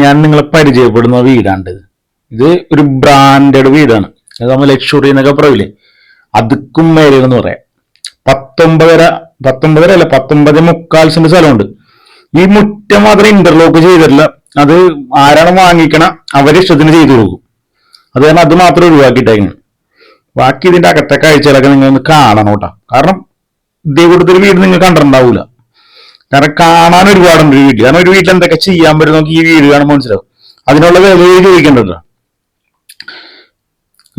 ഞാൻ നിങ്ങളെ പരിചയപ്പെടുന്ന വീടാണ്ട് ഇത്. ഒരു ബ്രാൻഡഡ് വീടാണ്. അത് നമ്മൾ ലക്ഷറി എന്നൊക്കെ പറയില്ലേ അതുക്കും മേലെ എന്ന് പറയാം. പത്തൊമ്പതര പത്തൊമ്പതര അല്ല പത്തൊമ്പത് മുക്കാൽ സെന്റ് സ്ഥലമുണ്ട്. ഈ മുറ്റം മാത്രം ഇന്റർലോക്ക് ചെയ്തിട്ടില്ല. അത് ആരാണ് വാങ്ങിക്കണ അവരെ ഇഷ്ടത്തിന് ചെയ്തു കൊടുക്കും. അത് കാരണം അത് മാത്രം ഒഴിവാക്കിയിട്ടായിരുന്നു ബാക്കി ഇതിന്റെ അകത്തെ കാഴ്ചകളൊക്കെ നിങ്ങൾ കാണണം കേട്ടോ. കാരണം ഇതേ കൂട്ടത്തിൽ വീട് നിങ്ങൾ കണ്ടിട്ടുണ്ടാവൂല. കാരണം കാണാൻ ഒരുപാടുണ്ട് ഒരു വീട്ടിൽ. കാരണം ഒരു വീട്ടിൽ എന്തൊക്കെ ചെയ്യാൻ പറ്റും നമുക്ക് ഈ വീട് കാണുമ്പോൾ മനസ്സിലാവും. അതിനുള്ള വില ചോദിക്കേണ്ടത്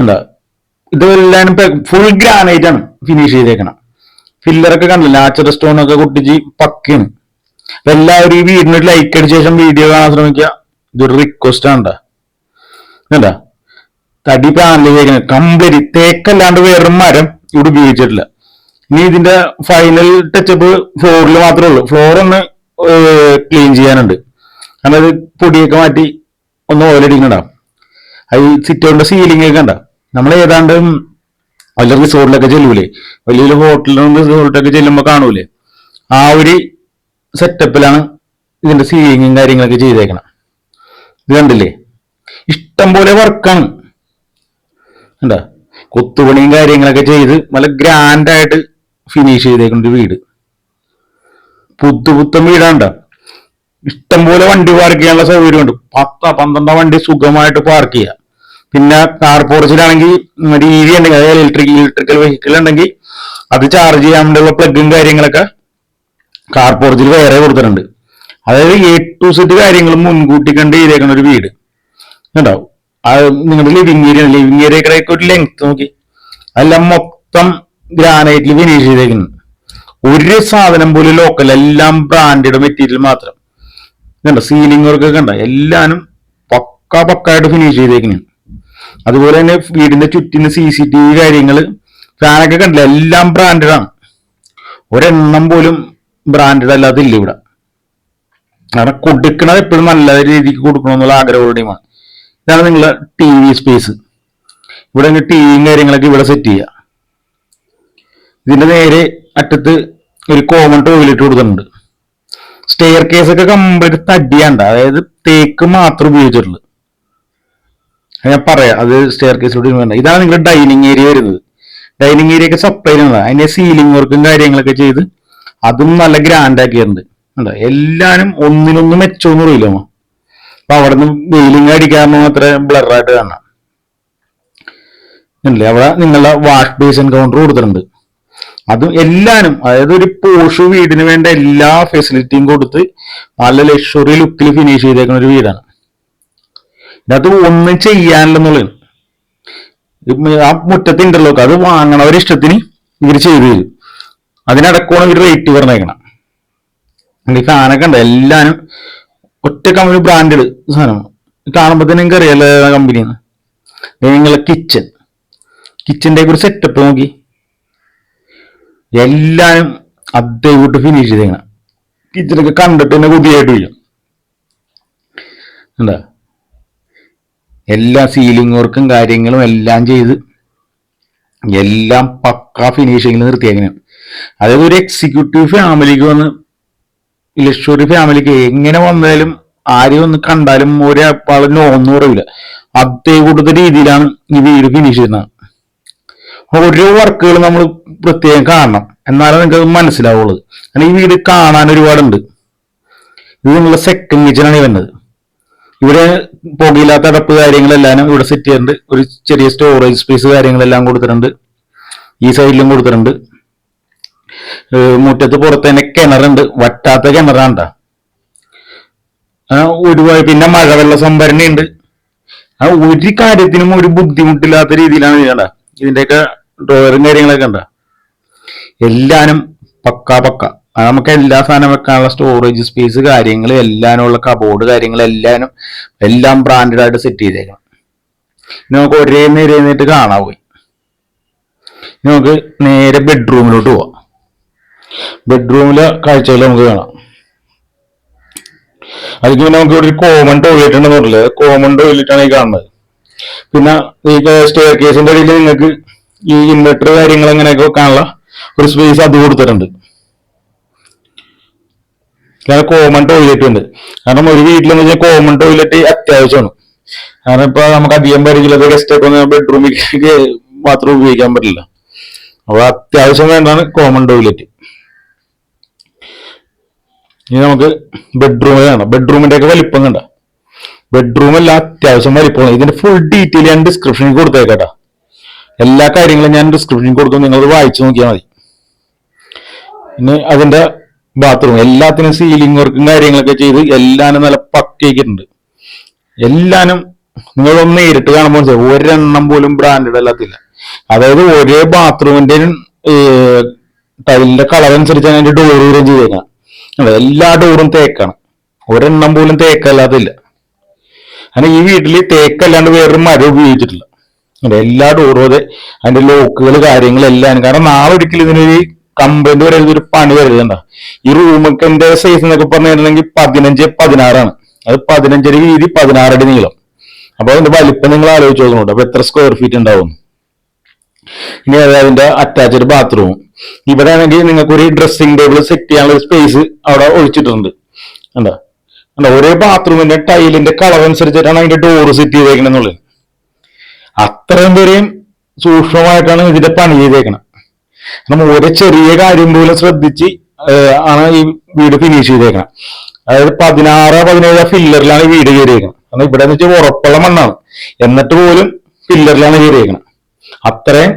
എന്താ ഇതെല്ലാം ഫുൾ ഗ്രാനൈറ്റ് ആണ് ഫിനിഷ് ചെയ്തേക്കണം ഫില്ലറൊക്കെ കണ്ടില്ല? നാച്ചുറൽ സ്റ്റോൺ ഒക്കെ പൊട്ടിച്ച് പക്കയാണ്. അപ്പൊ എല്ലാവരും ഈ വീടിന് ഒരു ലൈക്ക് അടിച്ച ശേഷം വീഡിയോ കാണാൻ ശ്രമിക്കുക. ഇതൊരു റിക്വസ്റ്റ് ആണ്. കണ്ടാ? തടി പാനൽ ചെയ്തേക്കുന്നത് കംപ്ലീറ്റ് തേക്കല്ലാണ്ട് വേറൊരു മരം ഇവിടെ ഉപയോഗിച്ചിട്ടില്ല. ഇനി ഇതിന്റെ ഫൈനൽ ടച്ചപ്പ് ഫ്ലോറിൽ മാത്രമേ ഉള്ളൂ. ഫ്ലോർ ഒന്ന് ക്ലീൻ ചെയ്യാനുണ്ട്. കാരണം അത് പൊടിയൊക്കെ മാറ്റി ഒന്ന് ഓയിലടിക്കണ്ടാവും അത് സിറ്റൗണ്ട് സീലിംഗ് ഒക്കെ ഉണ്ടാവും നമ്മൾ ഏതാണ്ട് വലിയ റിസോർട്ടിലൊക്കെ ചെല്ലൂലേ? വലിയ വലിയ ഹോട്ടലിലും റിസോർട്ടൊക്കെ ചെല്ലുമ്പോൾ കാണൂലേ? ആ ഒരു സെറ്റപ്പിലാണ് ഇതിന്റെ സീലിങ്ങും കാര്യങ്ങളൊക്കെ ചെയ്തേക്കണം. ഇത് കണ്ടില്ലേ? ഇഷ്ടം പോലെ വർക്കാണ് എന്താ കൊത്തുപണിയും കാര്യങ്ങളൊക്കെ ചെയ്ത് നല്ല ഗ്രാൻഡ് ആയിട്ട് ഫിനിഷ് ചെയ്തേക്കുന്ന ഒരു വീട്. പുത്തു പുത്തൻ വീടാണ്ട ഇഷ്ടംപോലെ വണ്ടി പാർക്ക് ചെയ്യാനുള്ള സൗകര്യമുണ്ട്. പത്ത പന്ത്രണ്ടാം വണ്ടി സുഖമായിട്ട് പാർക്ക് ചെയ്യാം. പിന്നെ കാർ പോർച്ചിലാണെങ്കിൽ മറ്റേ വി ഉണ്ടെങ്കിൽ അതായത് ഇലക്ട്രിക് ഇലക്ട്രിക്കൽ വെഹിക്കിൾ ഉണ്ടെങ്കിൽ അത് ചാർജ് ചെയ്യാൻ വേണ്ടിയുള്ള പ്ലഗും കാര്യങ്ങളൊക്കെ കാർ പോർച്ചിൽ വേറെ കൊടുത്തിട്ടുണ്ട്. അതായത് എ ടു സെറ്റ് കാര്യങ്ങൾ മുൻകൂട്ടി കണ്ട് ചെയ്തേക്കുന്ന ഒരു വീട്. ഉണ്ടാവും നിങ്ങളുടെ ലിവിങ് ഏരിയ ലിവിങ് ഏരിയ ഒരു ലെങ്ത് നോക്കി. അതെല്ലാം മൊത്തം ഗ്രാനൈറ്റിൽ ഫിനിഷ് ചെയ്തേക്കുന്നു. ഒരു സാധനം പോലും ലോക്കൽ എല്ലാം ബ്രാൻഡഡ് മെറ്റീരിയൽ മാത്രം. കണ്ട? സീലിംഗ് വർക്ക് കണ്ട? എല്ലാനും പക്ക പക്കായിട്ട് ഫിനിഷ് ചെയ്തേക്കുന്നു. അതുപോലെ തന്നെ വീടിന്റെ ചുറ്റിന് സി സി ടി വി കാര്യങ്ങൾ ഫാനൊക്കെ കണ്ടില്ല? എല്ലാം ബ്രാൻഡഡ് ആണ്. ഒരെണ്ണം പോലും ബ്രാൻഡഡ് അല്ലാതെ ഇല്ല ഇവിടെ. കാരണം കൊടുക്കണത് എപ്പോഴും നല്ല രീതിക്ക് കൊടുക്കണമെന്നുള്ള ആഗ്രഹങ്ങളുടെയുമാണ് ഇതാണ് നിങ്ങളുടെ ടി വി സ്പേസ് ഇവിടെ ടി വിയും കാര്യങ്ങളൊക്കെ ഇവിടെ സെറ്റ് ചെയ്യുക ഇതിന്റെ നേരെ അറ്റത്ത് ഒരു കോമൺ ടോയ്ലറ്റ് കൊടുക്കുന്നുണ്ട് സ്റ്റെയർ കേസ് ഒക്കെ കംപ്ലീറ്റ് തടിയാണ്ട അതായത് തേക്ക് മാത്രം ഉപയോഗിച്ചിട്ടുള്ളൂ ഞാൻ പറയാം അത് സ്റ്റെയർ കേസിലൂടെ വേണ്ട ഇതാണ് നിങ്ങളുടെ ഡൈനിങ് ഏരിയ വരുന്നത്. ഡൈനിങ് ഏരിയ ഒക്കെ സപ്ലൈ ചെയ്യുന്നത് അതിന്റെ സീലിംഗ് വർക്കും കാര്യങ്ങളൊക്കെ ചെയ്ത് അതും നല്ല ഗ്രാൻഡ് ആക്കിയിട്ടുണ്ട്. എല്ലാരും ഒന്നിനൊന്നും മെച്ചമൊന്നും പറയില്ല അമ്മ. അപ്പൊ അവിടെ നിന്ന് വെയിലിംഗ് അടിക്കാൻ മാത്രം ബ്ലറായിട്ട് കാണാം. അല്ലേ അവിടെ നിങ്ങളുടെ വാഷ് ബേസിൻ കൗണ്ടർ കൊടുത്തിട്ടുണ്ട്. അതും എല്ലാനും അതായത് ഒരു പോഷ് വീടിന് വേണ്ട എല്ലാ ഫെസിലിറ്റിയും കൊടുത്ത് നല്ല ലക്ഷറി ലുക്കിൽ ഫിനിഷ് ചെയ്തേക്കുന്ന ഒരു വീടാണ്. ഇതിനകത്ത് ഒന്നും ചെയ്യാനില്ലെന്നുള്ളത് ആ മുറ്റത്ത് ഇന്റർലോക്ക് അത് വാങ്ങണവരുടെ ഇഷ്ടത്തിന് ഇവർ ചെയ്തു തരും. അതിനടക്കമാണ് ഇവർ റേറ്റ് പറഞ്ഞേക്കണം. ഈ ഫാനൊക്കെ ഉണ്ട് എല്ലാനും ഒറ്റ കമ്പനി ബ്രാൻഡഡ് സാധനം. കാണുമ്പോൾ തന്നെ നിങ്ങൾക്ക് അറിയാലോ കമ്പനിന്ന് നിങ്ങളെ കിച്ചൺ കിച്ചന്റെ ഒരു സെറ്റപ്പ് നോക്കി. എല്ലാരും അതേവിട്ട് ഫിനിഷ് ചെയ്തേക്കണം കിച്ചണൊക്കെ കണ്ടിട്ട് തന്നെ പുതിയതായിട്ട് വരും എന്താ? എല്ലാ സീലിംഗ് വർക്കും കാര്യങ്ങളും എല്ലാം ചെയ്ത് എല്ലാം പക്ക ഫിനിഷിങ്ങിൽ നിർത്തിയേക്കണം അതായത് ഒരു എക്സിക്യൂട്ടീവ് ഫാമിലിക്ക് വന്ന് ലക്ഷറി ഫാമിലിക്ക് എങ്ങനെ വന്നാലും ആരെയും ഒന്ന് കണ്ടാലും ഒരാളെ ഒന്നും പറയില്ല അതേ കൂട്ടത്തെ രീതിയിലാണ് ഈ വീട് ഫിനിഷ് ചെയ്യുന്നത്. ഓരോ വർക്കുകൾ നമ്മൾ പ്രത്യേകം കാണണം. എന്നാലേ നിങ്ങൾക്ക് മനസ്സിലാവുള്ളൂ. കാരണം ഈ വീട് കാണാൻ ഒരുപാടുണ്ട്. ഇത് നിങ്ങളുടെ സെക്കൻഡ് കിച്ചണാണ് വന്നത് ഇവിടെ പുകയില്ലാത്ത അടപ്പ് കാര്യങ്ങളെല്ലാം ഇവിടെ സെറ്റ് ചെയ്തിട്ടുണ്ട്. ഒരു ചെറിയ സ്റ്റോറേജ് സ്പേസ് കാര്യങ്ങളെല്ലാം കൊടുത്തിട്ടുണ്ട്. ഈ സൈഡിലും കൊടുത്തിട്ടുണ്ട്. മുറ്റത്ത് പുറത്ത് തന്നെ കിണറുണ്ട്. വറ്റാത്ത കിണറാണ്ട ഒരുപാട് പിന്നെ മഴവെള്ള സംഭരണി ഉണ്ട് ആ ഒരു കാര്യത്തിനും ഒരു ബുദ്ധിമുട്ടില്ലാത്ത രീതിയിലാണ് ചെയ്യണ്ട ഇതിന്റെയൊക്കെ ഡ്രോയറും കാര്യങ്ങളൊക്കെ ഉണ്ടോ? എല്ലാനും പക്ക പക്ക. നമുക്ക് എല്ലാ സാധനം വെക്കാനുള്ള സ്റ്റോറേജ് സ്പേസ് കാര്യങ്ങൾ എല്ലാനുള്ള കബോർഡ് കാര്യങ്ങൾ എല്ലാനും എല്ലാം ബ്രാൻഡഡ് ആയിട്ട് സെറ്റ് ചെയ്തേക്കണം. നമുക്ക് ഒരേ നേരെ നേരിട്ട് കാണാൻ പോയി. നമുക്ക് നേരെ ബെഡ്റൂമിലോട്ട് പോവാം. ബെഡ്റൂമിലെ കാഴ്ചകൾ നമുക്ക് കാണാം. അതിന് പിന്നെ നമുക്ക് ഇവിടെ ഒരു കോമൺ ടോയ്ലറ്റ് ഉണ്ടെന്ന് പറഞ്ഞില്ല? കോമൺ ടോയ്ലറ്റ് ആണ് ഈ കാണുന്നത്. പിന്നെ ഈ സ്റ്റെയർ കേസിന്റെ ഇടയിൽ നിങ്ങൾക്ക് ഈ ഇൻവെർട്ടർ കാര്യങ്ങൾ അങ്ങനെയൊക്കെ വെക്കാനുള്ള ഒരു സ്പേസ് അത് കൊടുത്തിട്ടുണ്ട്. കാരണം കോമൺ ടോയ്ലറ്റ് ഉണ്ട്. കാരണം ഒരു വീട്ടിലെന്ന് വെച്ചാൽ കോമൺ ടോയ്ലറ്റ് അത്യാവശ്യമാണ്. കാരണം ഇപ്പൊ നമുക്ക് അധികം പരിചയമില്ലാത്ത ഗസ്റ്റ് ഒക്കെ ബെഡ്റൂമിലേക്ക് മാത്രം ഉപയോഗിക്കാൻ പറ്റില്ല. അപ്പൊ അത്യാവശ്യം വേണ്ടതാണ് കോമൺ ടോയ്ലറ്റ് ഇനി നമുക്ക് ബെഡ്റൂം കാണാം ബെഡ്റൂമിന്റെ ഒക്കെ വലിപ്പം കണ്ട? ബെഡ്റൂം എല്ലാം അത്യാവശ്യം വലിപ്പമാണ്. ഇതിന്റെ ഫുൾ ഡീറ്റെയിൽ ഞാൻ ഡിസ്ക്രിപ്ഷനിൽ കൊടുത്തേക്കട്ടാ എല്ലാ കാര്യങ്ങളും ഞാൻ ഡിസ്ക്രിപ്ഷൻ കൊടുക്കും. നിങ്ങൾ വായിച്ചു നോക്കിയാൽ മതി. പിന്നെ അതിന്റെ ബാത്റൂം എല്ലാത്തിനും സീലിംഗ് വർക്കും കാര്യങ്ങളൊക്കെ ചെയ്ത് എല്ലാനും നല്ല പക്കയാക്കിയിട്ടുണ്ട്. എല്ലാനും നിങ്ങളൊന്ന് നേരിട്ട് കാണുമ്പോൾ. ഒരെണ്ണം പോലും ബ്രാൻഡഡ് അല്ലാത്തില്ല. അതായത് ഒരേ ബാത്റൂമിന്റെ ടൈലിന്റെ കളർ അനുസരിച്ചാണ് അതിന്റെ ഡോർ വരും ചെയ്തേക്കാം. എല്ലാ ഡോറും തേക്കാണ്. ഒരെണ്ണം പോലും തേക്കല്ലാത്തില്ല അങ്ങനെ ഈ വീട്ടിൽ തേക്കല്ലാണ്ട് വേറൊരു മരം ഉപയോഗിച്ചിട്ടില്ല. എല്ലാ ഡോറും അതെ. അതിന്റെ ലോക്കുകൾ കാര്യങ്ങളെല്ലാം കാരണം നാളെ ഒരിക്കലും ഇതിനൊരു കംപ്ലൈന്റ് വരരുത് ഒരു പണി വരരുതണ്ട. ഈ റൂമൊക്കെ സൈസ് എന്നൊക്കെ പറഞ്ഞിരുന്നെങ്കിൽ പതിനഞ്ച് പതിനാറാണ്. അത് പതിനഞ്ചര വീതി പതിനാറടി നീളം. അപ്പൊ അതിന്റെ വലിപ്പം നിങ്ങൾ ആലോചിച്ച് നോക്കുന്നുണ്ട് അപ്പൊ എത്ര സ്ക്വയർ ഫീറ്റ് ഉണ്ടാവും? ഇനി അത് അതിന്റെ അറ്റാച്ച്ഡ് ബാത്റൂം ഇവിടെ ആണെങ്കിൽ നിങ്ങൾക്ക് ഒരു ഡ്രസ്സിംഗ് ടേബിൾ സെറ്റ് ചെയ്യാനുള്ള സ്പേസ് അവിടെ ഒഴിച്ചിട്ടുണ്ട്. എന്താ എന്താ ഒരേ ബാത്റൂമിന്റെ ടൈലിന്റെ കളർ അനുസരിച്ചിട്ടാണ് അതിന്റെ ഡോറ് സെറ്റ് ചെയ്തേക്കണെന്നുള്ളത് അത്രയും പേരെയും സൂക്ഷ്മമായിട്ടാണ് ഇതിന്റെ പണി ചെയ്തേക്കണം. നമ്മൾ ഒരു ചെറിയ കാര്യം പോലും ശ്രദ്ധിച്ച് ആണ് ഈ വീട് ഫിനിഷ് ചെയ്തേക്കണം. അതായത് പതിനാറ് പതിനേഴ് ഫില്ലറിലാണ് വീട് കയറിയേക്കണം. കാരണം ഇവിടെ എന്ന് വെച്ചാൽ ഉറപ്പുള്ള മണ്ണാണ്. എന്നിട്ട് പോലും ഫില്ലറിലാണ് കയറിയേക്കണം. അത്രയും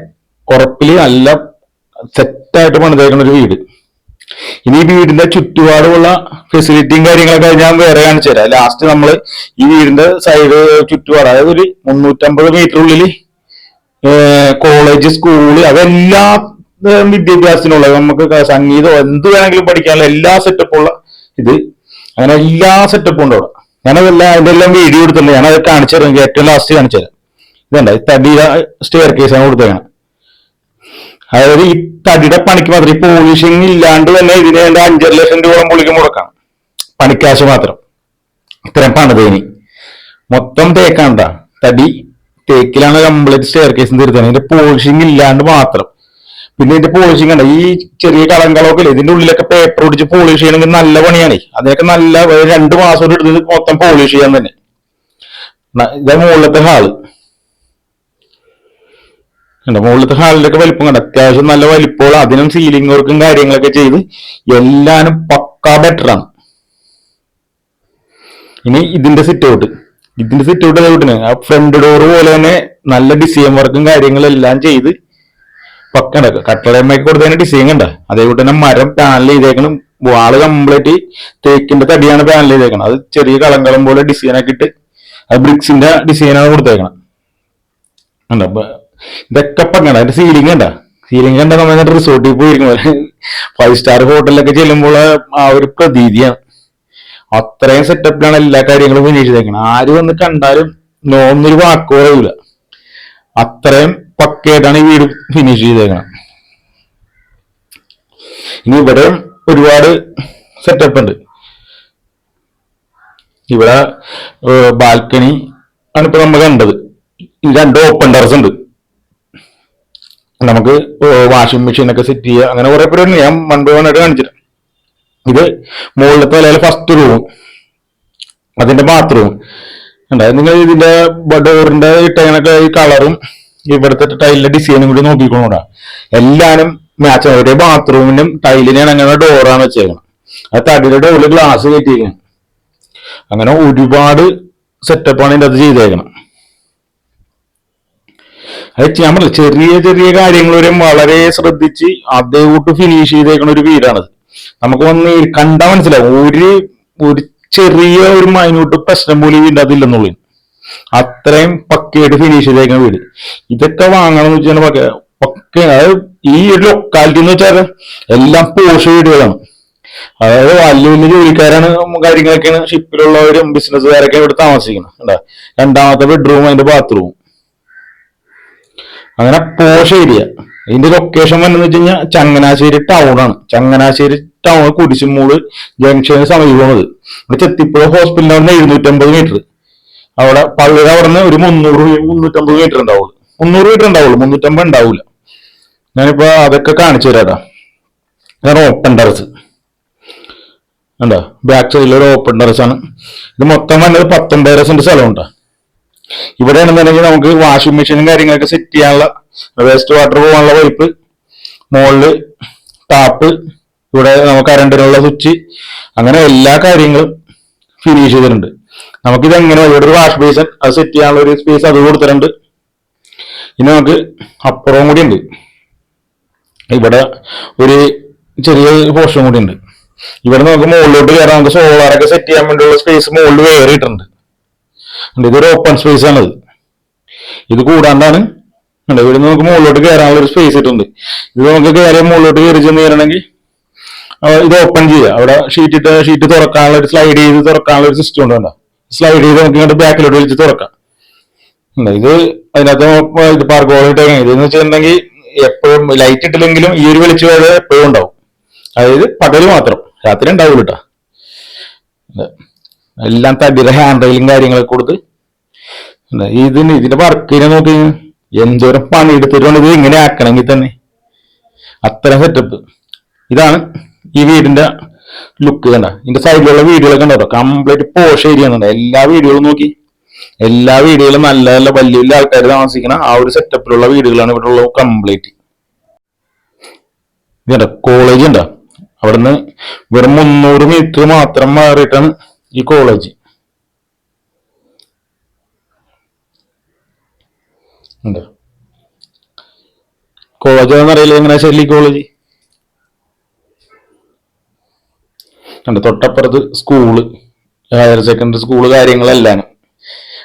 ഉറപ്പിൽ നല്ല സെറ്റായിട്ട് പണിതേക്കുന്ന ഒരു വീട്. ഇനി വീടിന്റെ ചുറ്റുപാടുമുള്ള ഫെസിലിറ്റിയും കാര്യങ്ങളൊക്കെ ഞാൻ വേറെ കാണിച്ചു തരാം. ലാസ്റ്റ് നമ്മൾ ഈ വീടിന്റെ സൈഡ് ചുറ്റുപാട് അതായത് ഒരു മുന്നൂറ്റമ്പത് മീറ്റർ ഉള്ളിൽ കോളേജ് സ്കൂൾ അതെല്ലാ വിദ്യാഭ്യാസത്തിനുള്ള നമുക്ക് സംഗീതം എന്ത് വേണമെങ്കിലും പഠിക്കാനുള്ള എല്ലാ സെറ്റപ്പുള്ള ഇത്. അങ്ങനെ എല്ലാ സെറ്റപ്പും ഉണ്ട് അവിടെ. ഞാനതെല്ലാം അതിന്റെ എല്ലാം വീഡിയോ എടുത്തിട്ടുണ്ട്. ഞാനത് കാണിച്ചു തരാം. ഏറ്റവും ലാസ്റ്റ് കാണിച്ചു തരാം. ഇതുണ്ടായി തടി സ്റ്റെയർ കേസാണ് കൊടുത്തേക്കണം. അതായത് ഈ തടിയുടെ പണിക്ക് മാത്രം ഈ പോളിഷിങ് ഇല്ലാണ്ട് തന്നെ ഇതിന് വേണ്ട അഞ്ചര ലക്ഷം രൂപ പുള്ളിക്ക് മുടക്കാം പണിക്കാശ് മാത്രം. ഇത്രയും പണിതേനി മൊത്തം തേക്കാണ്ട തടി തേക്കിലാണ് കംപ്ലീറ്റ് സ്റ്റെയർ കേസ് തീർത്തത്. ഇതിന്റെ പോളിഷിങ് ഇല്ലാണ്ട് മാത്രം. പിന്നെ ഇതിന്റെ പോളിഷിങ് ഉണ്ട് ഈ ചെറിയ കളങ്കളൊക്കെ ഇല്ലേ? ഇതിന്റെ ഉള്ളിലൊക്കെ പേപ്പർ ഒടിച്ച് പോളിഷ് ചെയ്യണമെങ്കിൽ നല്ല പണിയാണ്. അതിനൊക്കെ നല്ല രണ്ടു മാസം കൊണ്ട് എടുത്തത് മൊത്തം പോളിഷ് ചെയ്യാൻ തന്നെ. ഇതാ മുകളിലത്തെ ഹാൾ. ഉണ്ട് മുകളിലത്തെ ഹാളിലൊക്കെ വലിപ്പം കണ്ട? അത്യാവശ്യം നല്ല വലിപ്പമുള്ള അതിനും സീലിംഗ് വർക്കും കാര്യങ്ങളൊക്കെ ചെയ്ത് എല്ലാനും പക്കാ ബെറ്റർ ആണ്. ഇനി ഇതിന്റെ സിറ്റ് ഔട്ട് ഇതിന്റെ സിറ്റ് ഔട്ട് ഔട്ടിന് ആ ഫ്രണ്ട് ഡോർ പോലെ തന്നെ നല്ല ഡിസൈൻ വർക്കും കാര്യങ്ങളും എല്ലാം ചെയ്ത് പക്കണ്ട കട്ടളയമ്മയ്ക്ക് കൊടുത്തതിന് ഡിസൈൻ കണ്ട? അതേപോലെ തന്നെ മരം പാനൽ ചെയ്തേക്കണം വാൾ കംപ്ലീറ്റ് തേക്കിന്റെ തടിയാണ് പാനൽ ചെയ്തേക്കണം അത് ചെറിയ കളങ്കളം പോലെ ഡിസൈൻ ആക്കിയിട്ട് അത് ബ്രിക്സിന്റെ ഡിസൈനാണ് കൊടുത്തേക്കണം കണ്ട? ഇതൊക്കെ പങ്കണ്ട അതിന്റെ സീലിംഗ് കണ്ട? സീലിംഗ് കണ്ട നമ്മൾ റിസോർട്ടിൽ പോയിരിക്കും ഫൈവ് സ്റ്റാർ ഹോട്ടലിലൊക്കെ ചെല്ലുമ്പോൾ ആ ഒരു പ്രതീതിയാണ്. അത്രയും സെറ്റപ്പിലാണ് എല്ലാ കാര്യങ്ങളും ചെയ്തേക്കണം ആര് വന്ന് കണ്ടാലും നോന്നൊരു വാക്ക് പറയൂല. അത്രയും പക്കയായിട്ടാണ് ഈ വീട് ഫിനിഷ് ചെയ്തേക്കണം. ഇനി ഇവിടെ ഒരുപാട് സെറ്റപ്പ് ഉണ്ട്. ഇവിടെ ബാൽക്കണി ആണ് ഇപ്പൊ നമ്മൾ കണ്ടത്. രണ്ട് ഓപ്പൺ ടെറസ് ഉണ്ട്. നമുക്ക് വാഷിംഗ് മെഷീൻ ഒക്കെ സെറ്റ് ചെയ്യുക അങ്ങനെ കുറെ പേര് ഞാൻ വൺ ബൈ വൺ ആയിട്ട് കാണിച്ചിട്ട് ഇത് മുകളിലത്തെ അല്ലെങ്കിൽ ഫസ്റ്റ് റൂം അതിന്റെ ബാത്റൂം ഉണ്ടായത് നിങ്ങൾ ഇതിന്റെ ഡോറിന്റെ ഇട്ടങ്ങനൊക്കെ ഈ കളറും ഇവിടുത്തെ ടൈലിന്റെ ഡിസൈനും കൂടി നോക്കിക്കൊള്ളൂടാ എല്ലാരും മാച്ച് ഒരേ ബാത്റൂമിനും ടൈലിനെയാണ് അങ്ങനെ ഡോറാണ് വെച്ചേക്കണം അത് തടിയുടെ ഡോറിൽ ഗ്ലാസ് കയറ്റിയിരിക്കണം. അങ്ങനെ ഒരുപാട് സെറ്റപ്പാണ് ഇതിന്റെ അത് ചെയ്തേക്കണം അത് നമ്മൾ ചെറിയ ചെറിയ കാര്യങ്ങൾ വരെ വളരെ ശ്രദ്ധിച്ച് അതേ കൂട്ട് ഫിനിഷ് ചെയ്തേക്കുന്ന ഒരു വീടാണത് നമുക്ക് വന്ന് കണ്ടാൽ മനസ്സിലാവും. ഒരു ഒരു ചെറിയ ഒരു മൈന്യൂട്ട് പ്രശ്നം പോലും വീടിന്റെ അതില്ലെന്നുള്ളു അത്രയും പക്കയായിട്ട് ഫിനിഷ് ചെയ്തേക്കുന്ന വീട്. ഇതൊക്കെ വാങ്ങണം എന്ന് വെച്ചാൽ പക്ക പക്ക അതായത് ഈ ഒരു ലൊക്കാലിറ്റി എന്ന് വെച്ചാൽ എല്ലാം പോഷ വീടുകളാണ്. അതായത് വലിയ വലിയ ജോലിക്കാരാണ് കാര്യങ്ങളൊക്കെയാണ് ഷിപ്പിലുള്ളവരും ബിസിനസ്സുകാരൊക്കെ ഇവിടെ താമസിക്കുന്നത്. കണ്ടാ? രണ്ടാമത്തെ ബെഡ്റൂം അതിന്റെ ബാത്റൂം അങ്ങനെ പോഷ ഏരിയ. ഇതിന്റെ ലൊക്കേഷൻ വന്നെന്ന് വെച്ച് കഴിഞ്ഞാൽ ചങ്ങനാശ്ശേരി ടൗൺ ആണ്. ചങ്ങനാശ്ശേരി ടൗൺ കുരിശുമൂട് ജംഗ്ഷന് സമീപമാണത് ഇവിടെ ചെത്തിപ്പുഴ ഹോസ്പിറ്റലിൽ നിന്ന് എഴുന്നൂറ്റമ്പത് മീറ്റർ അവിടെ പള്ളിയുടെ അവിടെ നിന്ന് ഒരു മുന്നൂറ് മുന്നൂറ്റമ്പത് മീറ്റർ ഉണ്ടാവുള്ളൂ. മുന്നൂറ് മീറ്റർ ഉണ്ടാവുള്ളൂ. മുന്നൂറ്റമ്പത് ഉണ്ടാവില്ല ഞാനിപ്പോ അതൊക്കെ കാണിച്ചു തരാടാ ഇതാണ് ഓപ്പൺ ടെറസ് ഉണ്ടോ ബാക്ക് സൈഡിൽ ഒരു ഓപ്പൺ ടെറസ് ആണ്. ഇത് മൊത്തം വന്നത് പത്തൊമ്പത് സെന്റ് സ്ഥലമുണ്ടോ. ഇവിടെയാണെന്നുണ്ടെങ്കിൽ നമുക്ക് വാഷിംഗ് മെഷീനും കാര്യങ്ങളൊക്കെ സെറ്റ് ചെയ്യാനുള്ള വേസ്റ്റ് വാട്ടർ പോകാനുള്ള പൈപ്പ് മുകളിൽ ടാപ്പ് ഇവിടെ നമുക്ക് കറണ്ടിനുള്ള സ്വിച്ച് അങ്ങനെ എല്ലാ കാര്യങ്ങളും ഫിനിഷ് ചെയ്തിട്ടുണ്ട്. നമുക്കിത് എങ്ങനെ ഇവിടെ ഒരു വാഷ് മെഷീൻ അത് സെറ്റ് ചെയ്യാനുള്ള ഒരു സ്പേസ് അത് കൊടുത്തിട്ടുണ്ട്. ഇനി നമുക്ക് അപ്പുറവും കൂടി ഉണ്ട്. ഇവിടെ ഒരു ചെറിയ പോർഷൻ കൂടി ഉണ്ട്. ഇവിടെ നമുക്ക് മുകളിലോട്ട് കയറാം. നമുക്ക് സോളാറൊക്കെ സെറ്റ് ചെയ്യാൻ വേണ്ടിയുള്ള സ്പേസ് മുകളിൽ ഉണ്ട്. ഇതൊരു ഓപ്പൺ സ്പേസ് ആണത് ഇത്. കൂടാണ്ടാണ്. ഇവിടെ ഇവിടെ നമുക്ക് മുകളിലോട്ട് കയറാനുള്ള ഒരു സ്പേസ് ഇട്ടുണ്ട്. ഇത് നമുക്ക് കയറി മുകളിലോട്ട് കയറി ചെന്ന് കയറണമെങ്കിൽ ഇത് ഓപ്പൺ ചെയ്യുക. അവിടെ ഷീറ്റ് ഇട്ട് ഷീറ്റ് തുറക്കാനുള്ള ഒരു സ്ലൈഡ് ചെയ്ത് തുറക്കാനുള്ള ഒരു സിസ്റ്റം ഉണ്ട്? സ്ലൈഡ് ചെയ്ത് നമുക്ക് ഇങ്ങോട്ട് ബാക്കിലോട്ട് വലിച്ച് തുറക്കാം. ഇത് അതിനകത്ത് ഇത് ഇത് ഇട്ടേക്കാം ഇതെന്ന് വെച്ചിട്ടുണ്ടെങ്കിൽ എപ്പോഴും ലൈറ്റ് ഇട്ടില്ലെങ്കിലും ഈ ഒരു വെളിച്ചു എപ്പോഴും ഉണ്ടാവും. അതായത് പകൽ മാത്രം. രാത്രി ഉണ്ടാവില്ല കേട്ടോ എല്ലാം തടിയുടെ ഹാൻഡ് റെയിലും കാര്യങ്ങളൊക്കെ കൊടുത്ത്. ഇതിന് ഇതിന്റെ വർക്കിനെ നോക്കി. എന്തോരം പണി എടുത്തിട്ടുണ്ട്. ഇത് ഇങ്ങനെ ആക്കണമെങ്കിൽ തന്നെ. അത്ര സെറ്റപ്പ് ഇതാണ് ഈ വീടിന്റെ ലുക്ക് കണ്ട. ഇതിന്റെ സൈഡിലുള്ള വീടുകളൊക്കെ ഉണ്ടോ കംപ്ലീറ്റ് പോഷ് ഏരിയ ഉണ്ട് എല്ലാ വീടുകളും നോക്കി. എല്ലാ വീടുകളും നല്ല നല്ല വലിയ വലിയ ആൾക്കാർ താമസിക്കണ ആ ഒരു സെറ്റപ്പിലുള്ള വീടുകളാണ് ഇവിടെ ഉള്ളത് കംപ്ലീറ്റ് ഇതുണ്ട് കോളേജ് ഉണ്ടോ. അവിടുന്ന് വെറും മുന്നൂറ് മീറ്റർ മാത്രം മാറിയിട്ടാണ് ഈ കോളേജ് ഉണ്ട്. കോളേജ് എന്നറിയില്ല എങ്ങനെ ശരി കോളേജ് ഉണ്ട് തൊട്ടപ്പുറത്ത് സ്കൂൾ ഹയർ സെക്കൻഡറി സ്കൂൾ കാര്യങ്ങളെല്ലാം.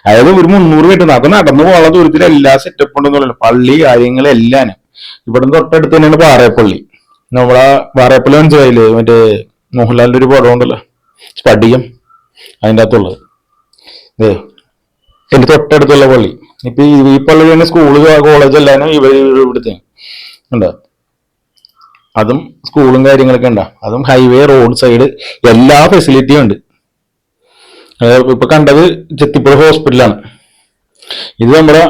അതായത് ഒരു മുന്നൂറ് മീറ്റർ അപ്പൊ നടന്നു പോകാനുള്ള ദൂരത്തിൽ എല്ലാ സെറ്റപ്പ് ഉണ്ടെന്ന് പറയുന്നത് പള്ളി കാര്യങ്ങളെല്ലാം. ഇവിടെ തൊട്ടടുത്ത് തന്നെയാണ് പാറയപ്പള്ളി നമ്മളാ പാറയപ്പള്ളി മനസ്സിലായില്ലേ? മറ്റേ മോഹൻലാലിന്റെ ഒരു പടം ഉണ്ടല്ലോ? സ്പടികം. അതിന്റെ അകത്തുള്ളത് ഇതേ എന്റെ തൊട്ടടുത്തുള്ള പള്ളി. ഇപ്പൊ ഈ ഈ പള്ളി തന്നെ സ്കൂൾ കോളേജ് എല്ലാം ഇവർ ഇവിടുത്തെ. ഉണ്ടോ അതും സ്കൂളും കാര്യങ്ങളൊക്കെ ഉണ്ടാ. അതും ഹൈവേ റോഡ് സൈഡ് എല്ലാ ഫെസിലിറ്റിയും ഉണ്ട്. ഇപ്പൊ കണ്ടത് ചെത്തിപ്പുഴ ഹോസ്പിറ്റലാണ് ഇത് നമ്മുടെ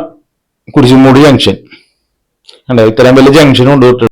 കുരിശുമൂടി ജംഗ്ഷൻ കണ്ടോ? ഇത്രയും വലിയ ജംഗ്ഷനും കൊണ്ടുപോയിട്ട്